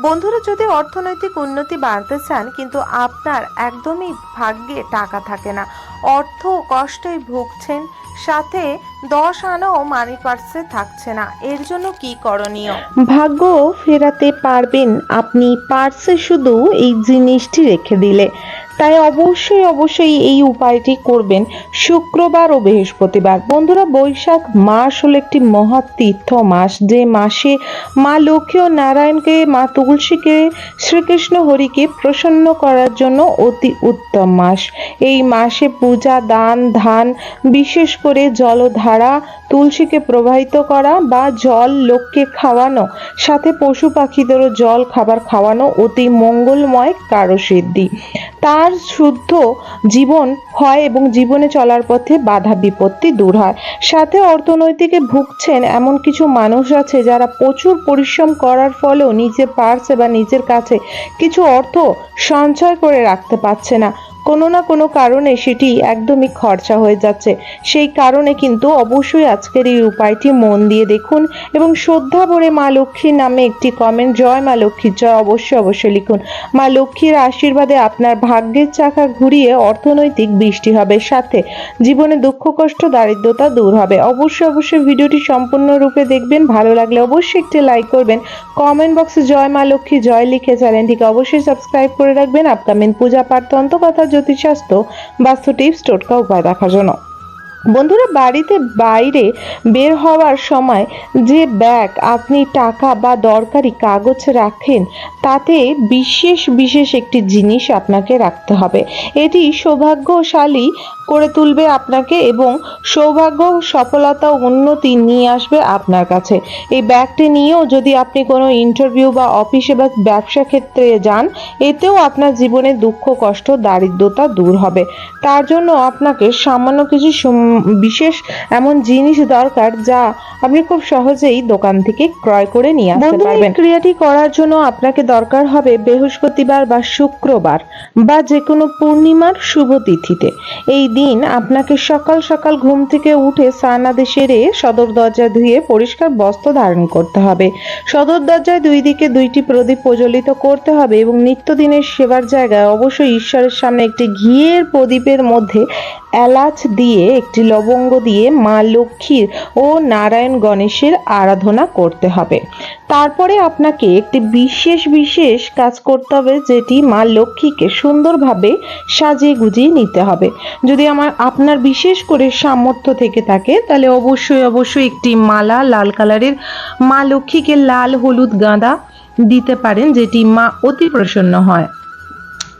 বন্ধুরা, যদি অর্থনৈতিক উন্নতি বাড়তে চান, কিন্তু আপনার একদমই ভাগ্যে টাকা থাকে না, অর্থ কষ্টে ভুগছেন, সাথে দশ আনাও মানি পার্সে থাকছে না, এর জন্য কি করণীয়? ভাগ্য ফেরাতে পারবেন, আপনি পার্সে শুধু এই জিনিসটি রেখে দিলে। তাই অবশ্যই অবশ্যই এই উপায়টি করবেন শুক্রবার ও বৃহস্পতিবার। বন্ধুরা, বৈশাখ মাস হলো একটি মহা তীর্থ মাস। যে মাসে মা লক্ষ্মী ও নারায়ণকে, মা তুলসীকে, শ্রীকৃষ্ণ হরিকে প্রসন্ন করার জন্য অতি উত্তম মাস। এই মাসে পূজা, দান, ধান, বিশেষ করে জলধারা, তুলসীকে প্রবাহিত করা বা জল লোককে খাওয়ানো, সাথে পশু পাখিদেরও জল খাবার খাওয়ানো অতি মঙ্গলময় কারসিদ্ধি। তার শুদ্ধ জীবন হয় এবং জীবনে চলার পথে বাধা বিপত্তি দূর হয়। সাথে অর্থনৈতিকে ভুগছেন এমন কিছু মানুষ আছে যারা প্রচুর পরিশ্রম করার ফলেও নিজের পার্সে বা নিজের কাছে কিছু অর্থ সঞ্চয় করে রাখতে পারছে না। কোনো না কোনো কারণে সেটি একদমই খরচা হয়ে যাচ্ছে। সেই কারণে কিন্তু অবশ্যই আজকের এই উপায়টি মন দিয়ে দেখুন এবং শ্রদ্ধা ভরে মা লক্ষ্মীর নামে একটি কমেন্ট জয় মা লক্ষ্মীর জয় অবশ্যই অবশ্যই লিখুন। মা লক্ষ্মীর আশীর্বাদে আপনার ভাগ্যের চাকা ঘুরিয়ে অর্থনৈতিক বৃষ্টি হবে, সাথে জীবনে দুঃখ, কষ্ট, দারিদ্রতা দূর হবে। অবশ্যই অবশ্যই ভিডিওটি সম্পূর্ণরূপে দেখবেন, ভালো লাগলে অবশ্যই একটি লাইক করবেন। কমেন্ট বক্সে জয় মা লক্ষ্মী, জয় লিখে চ্যানেলটিকে অবশ্যই সাবস্ক্রাইব করে রাখবেন। আপকামিং পূজা পাঠ তন্ত্রকথা জ্যোতিষশাস্ত্র বাস্তু টোটকা উপায় দেখার জন্য। বন্ধুরা, বাড়িতে বাইরে বের হওয়ার সময় যে ব্যাগ আপনি টাকা বা দরকারি কাগজ রাখেন, তাতে বিশেষ বিশেষ একটি জিনিস আপনাকে রাখতে হবে। এটি সৌভাগ্যশালী করে তুলবে আপনাকে এবং সৌভাগ্য সফলতা উন্নতি নিয়ে আসবে আপনার কাছে। এই ব্যাগটি নিয়েও যদি আপনি কোনো ইন্টারভিউ বা অফিসে বা ব্যবসা ক্ষেত্রে যান এতেও আপনার জীবনে দুঃখ কষ্ট দারিদ্রতা দূর হবে। তার জন্য আপনাকে সামান্য কিছু বিশেষ এমন জিনিস দরকার যা আপনি খুব সহজেই দোকান থেকে ক্রয় করে নিয়ে আসতে পারবেন। ক্রিয়াটি করার জন্য আপনাকে দরকার হবে বৃহস্পতিবার বা শুক্রবার বা যে কোনো পূর্ণিমার শুভ তিথিতে। এই দিন আপনাকে সকাল সকাল ঘুম থেকে উঠে স্নানাদি সেরে সদর দরজা ধুয়ে পরিষ্কার বস্ত্র ধারণ করতে হবে। সদর দরজায় দুই দিকে দুইটি প্রদীপ প্রজ্বলিত করতে হবে এবং নিত্যদিনের সেবার জায়গায় অবশ্যই ঈশ্বরের সামনে একটি ঘিয়ের প্রদীপের মধ্যে এলাচ দিয়ে, একটি লবঙ্গ দিয়ে মা লক্ষ্মীর ও নারায়ণ গণেশের আরাধনা করতে হবে। তারপরে আপনাকে একটি বিশেষ বিশেষ কাজ করতে হবে, যেটি মা লক্ষ্মীকে সুন্দরভাবে সাজিয়ে গুজিয়ে নিতে হবে। যদি আমার, আপনার বিশেষ করে সামর্থ্য থেকে থাকে, তাহলে অবশ্যই অবশ্যই একটি মালা লাল কালারের মা লক্ষ্মীকে লাল হলুদ গাঁদা দিতে পারেন, যেটি মা অতি প্রসন্ন হয়।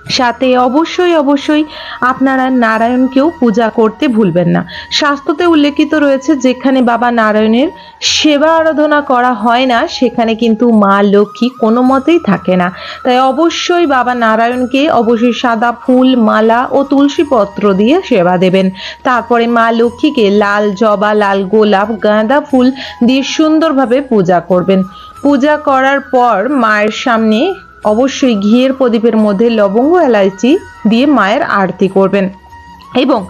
সাথে অবশ্যই অবশ্যই আপনারা নারায়ণকেও পূজা করতে ভুলবেন না। শাস্ত্রতে উল্লেখিত রয়েছে, যেখানে বাবা নারায়ণের সেবা আরাধনা করা হয় না, সেখানে কিন্তু মা লক্ষ্মী কোনো মতেই থাকে না। তাই অবশ্যই বাবা নারায়ণকে অবশ্যই সাদা ফুল, মালা ও তুলসী পত্র দিয়ে সেবা দেবেন। তারপরে মা লক্ষ্মীকে লাল জবা, লাল গোলাপ, গাঁদা ফুল দিয়ে সুন্দরভাবে পূজা করবেন। পূজা করার পর মায়ের সামনে অবশ্যই ঘিয়ের প্রদীপের মধ্যে লবঙ্গ এলাইচি দিয়ে মায়ের আরতি করবেন। এবং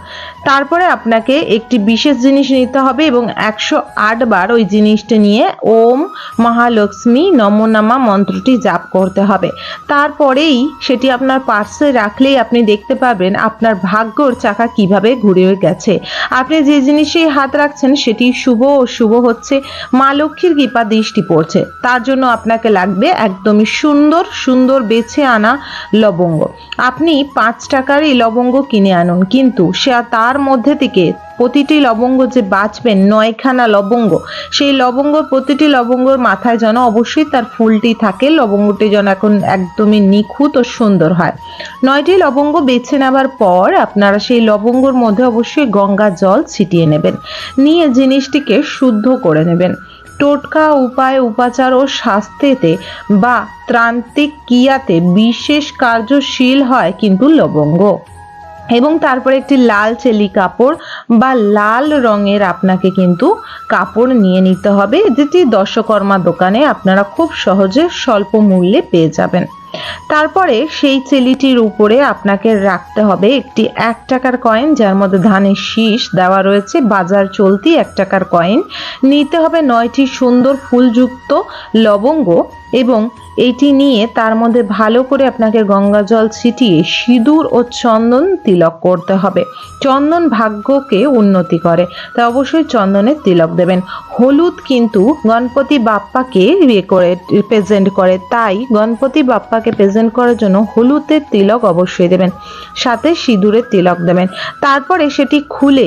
তারপরে আপনাকে একটি বিশেষ জিনিস নিতে হবে এবং একশো আট বার ওই জিনিসটা নিয়ে ওম মহালক্ষ্মী নমনামা মন্ত্রটি জাপ করতে হবে। তারপরেই সেটি আপনার পার্সে রাখলেই আপনি দেখতে পাবেন আপনার ভাগ্যর চাকা কীভাবে ঘুরে গেছে। আপনি যে জিনিসে হাত রাখছেন সেটি শুভ ও শুভ হচ্ছে, মা লক্ষ্মীর কৃপা দৃষ্টি পড়ছে। তার জন্য আপনাকে লাগবে একদমই সুন্দর সুন্দর বেছে আনা লবঙ্গ। আপনি পাঁচ টাকার এই লবঙ্গ কিনে আনুন, কিন্তু সে তার মধ্যে থেকে প্রতিটি লবঙ্গ যে বাঁচবেন নয়খানা লবঙ্গ, সেই লবঙ্গ, প্রতিটি লবঙ্গর মাথায় যেন অবশ্যই তার ফুলটি থাকে। লবঙ্গটি যেন এখন একদমই নিখুঁত ও সুন্দর হয়। নয়টি লবঙ্গ বেছে নেবার পর আপনারা সেই লবঙ্গর মধ্যে অবশ্যই গঙ্গা জল ছিটিয়ে নেবেন। নিয়ে জিনিসটিকে শুদ্ধ করে নেবেন। টোটকা, উপায়, উপাচার ও স্বাস্থ্যেতে বা ত্রান্তিক ক্রিয়াতে বিশেষ কার্যশীল হয় কিন্তু লবঙ্গ। এবং তারপরে একটি লাল চেলি কাপড় বা লাল রঙের আপনাকে কিন্তু কাপড় নিয়ে নিতে হবে, যেটি দশকর্মা দোকানে আপনারা খুব সহজে স্বল্প মূল্যে পেয়ে যাবেন। তারপরে সেই চেলিটির উপরে আপনাকে রাখতে হবে একটি এক টাকার কয়েন, যার মধ্যে ধানের শীষ দেওয়া রয়েছে, বাজার চলতি এক টাকার কয়েন। নিতে হবে নয়টি সুন্দর ফুলযুক্ত লবঙ্গ এবং এটি নিয়ে তার মধ্যে ভালো করে আপনাকে গঙ্গা জল ছিটিয়ে সিঁদুর ও চন্দন তিলক করতে হবে। চন্দন ভাগ্যকে উন্নতি করে। তাই অবশ্যই চন্দনের তিলক দেবেন। হলুদ কিন্তু গণপতি বাপ্পাকে ইয়ে করে প্রেজেন্ট করে। তাই গণপতি বাপ্পাকে প্রেজেন্ট করার জন্য হলুদের তিলক অবশ্যই দেবেন, সাথে সিঁদুরের তিলক দেবেন। তারপরে সেটি খুলে,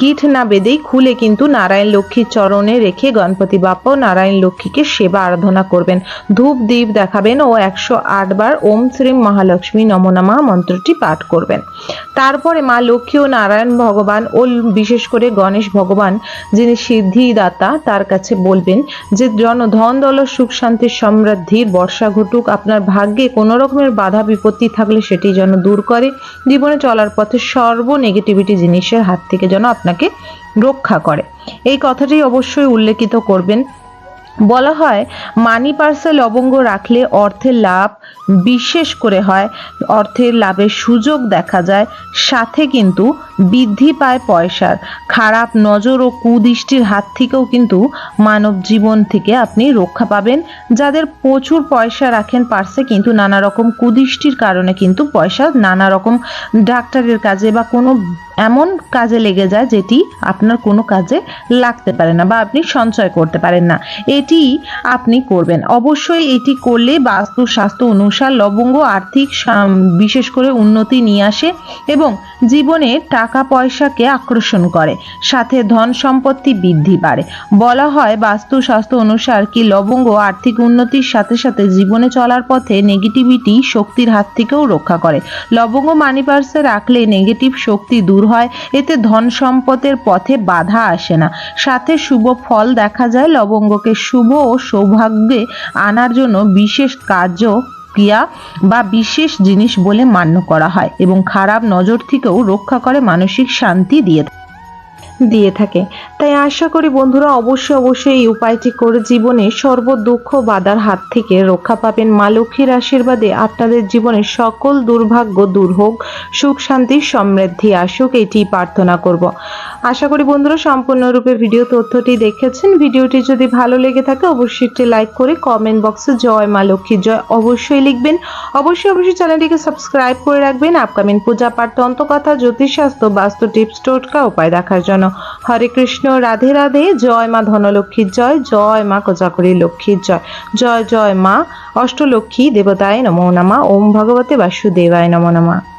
গিট না বেঁধেই খুলে কিন্তু নারায়ণ লক্ষ্মীর চরণে রেখে গণপতি বাপ্পা নারায়ণ লক্ষ্মীকে সেবা আরাধনা করবেন। ধূপ দ্বীপ দেখাবেন ও একশো আট বার ওম শ্রী মহালক্ষ্মী নমনামা মন্ত্রটি পাঠ করবেন। তারপরে মা লক্ষ্মী ও নারায়ণ ভগবান ও বিশেষ করে গণেশ ভগবান, যিনি সিদ্ধিদাতা, তার কাছে বলবেন যে, জন ধন দল সুখ শান্তির সমৃদ্ধির বর্ষা ঘটুক, আপনার ভাগ্যে কোনো রকমের বাধা বিপত্তি থাকলে সেটি যেন দূর করে। জীবনে চলার পথে সর্ব নেগেটিভিটি জিনিসের হাত থেকে যেন আপনাকে রক্ষা করে। এই কথাটি অবশ্যই উল্লেখিত করবেন। বলা হয় মানি পার্সে লবঙ্গ রাখলে অর্থের লাভ বিশেষ করে হয়। অর্থের লাভের সুযোগ দেখা যায়, সাথে কিন্তু বৃদ্ধি পায় পয়সার। খারাপ নজর ও কুদৃষ্টির হাত থেকেও কিন্তু মানব জীবন থেকে আপনি রক্ষা পাবেন। যাদের প্রচুর পয়সা রাখেন পার্সে কিন্তু নানা রকম কুদৃষ্টির কারণে কিন্তু পয়সা নানা রকম ডাক্তারের কাজে বা কোনো এমন কাজে লেগে যায় যেটি আপনার কোনো কাজে লাগতে পারে না বা আপনি সঞ্চয় করতে পারেন না। এটি আপনি করবেন। অবশ্যই এটি করলে বাস্তু স্বাস্থ্য অনুসার লবঙ্গ আর্থিক বিশেষ করে উন্নতি নিয়ে আসে এবং জীবনে টাকা পয়সাকে আকর্ষণ করে। সাথে ধন সম্পত্তি বৃদ্ধি পারে। বলা হয় বাস্তু স্বাস্থ্য অনুসার কি লবঙ্গ আর্থিক উন্নতির সাথে সাথে জীবনে চলার পথে নেগেটিভিটি শক্তির হাত থেকেও রক্ষা করে। লবঙ্গ মানি পার্সে রাখলে নেগেটিভ শক্তি দূর হয়, এতে ধন সম্পদের পথে বাধা আসে না। সাথে শুভ ফল দেখা যায়, লবঙ্গকে শুভ ও সৌভাগ্যে আনার জন্য বিশেষ কার্য, ক্রিয়া বা বিশেষ জিনিস বলে মান্য করা হয় এবং খারাপ নজর থেকেও রক্ষা করে মানসিক শান্তি দিয়ে দিয়ে থাকে। তাই আশা করি বন্ধুরা অবশ্যই অবশ্যই এই উপায়টি করে জীবনে সর্ব দুঃখ বাধার হাত থেকে রক্ষা পাবেন। মা লক্ষ্মীর আশীর্বাদে আপনাদের জীবনে সকল দুর্ভাগ্য দূর হোক, সুখ শান্তি সমৃদ্ধি আসুক, এটি প্রার্থনা করব। আশা করি বন্ধুরা সম্পূর্ণরূপে ভিডিও তথ্যটি দেখেছেন। ভিডিওটি যদি ভালো লেগে থাকে অবশ্যই একটি লাইক করে কমেন্ট বক্সে জয় মা লক্ষ্মী জয় অবশ্যই লিখবেন। অবশ্যই অবশ্যই চ্যানেলটিকে সাবস্ক্রাইব করে রাখবেন। আপকামিং পূজা পাঠ, তন্ত্রকথা, জ্যোতিষশাস্ত্র, বাস্তু টিপস টোটকা, উপায় দেখার জন্য। হরে কৃষ্ণ, রাধে রাধে, জয় মা ধনলক্ষ্মীর জয় জয় মা কোজাকরি লক্ষ্মীর জয় জয় জয় মা অষ্টলক্ষ্মী দেবতায় নমো নমা। ওম ভগবতে বাসুদেবায় নমো নমা।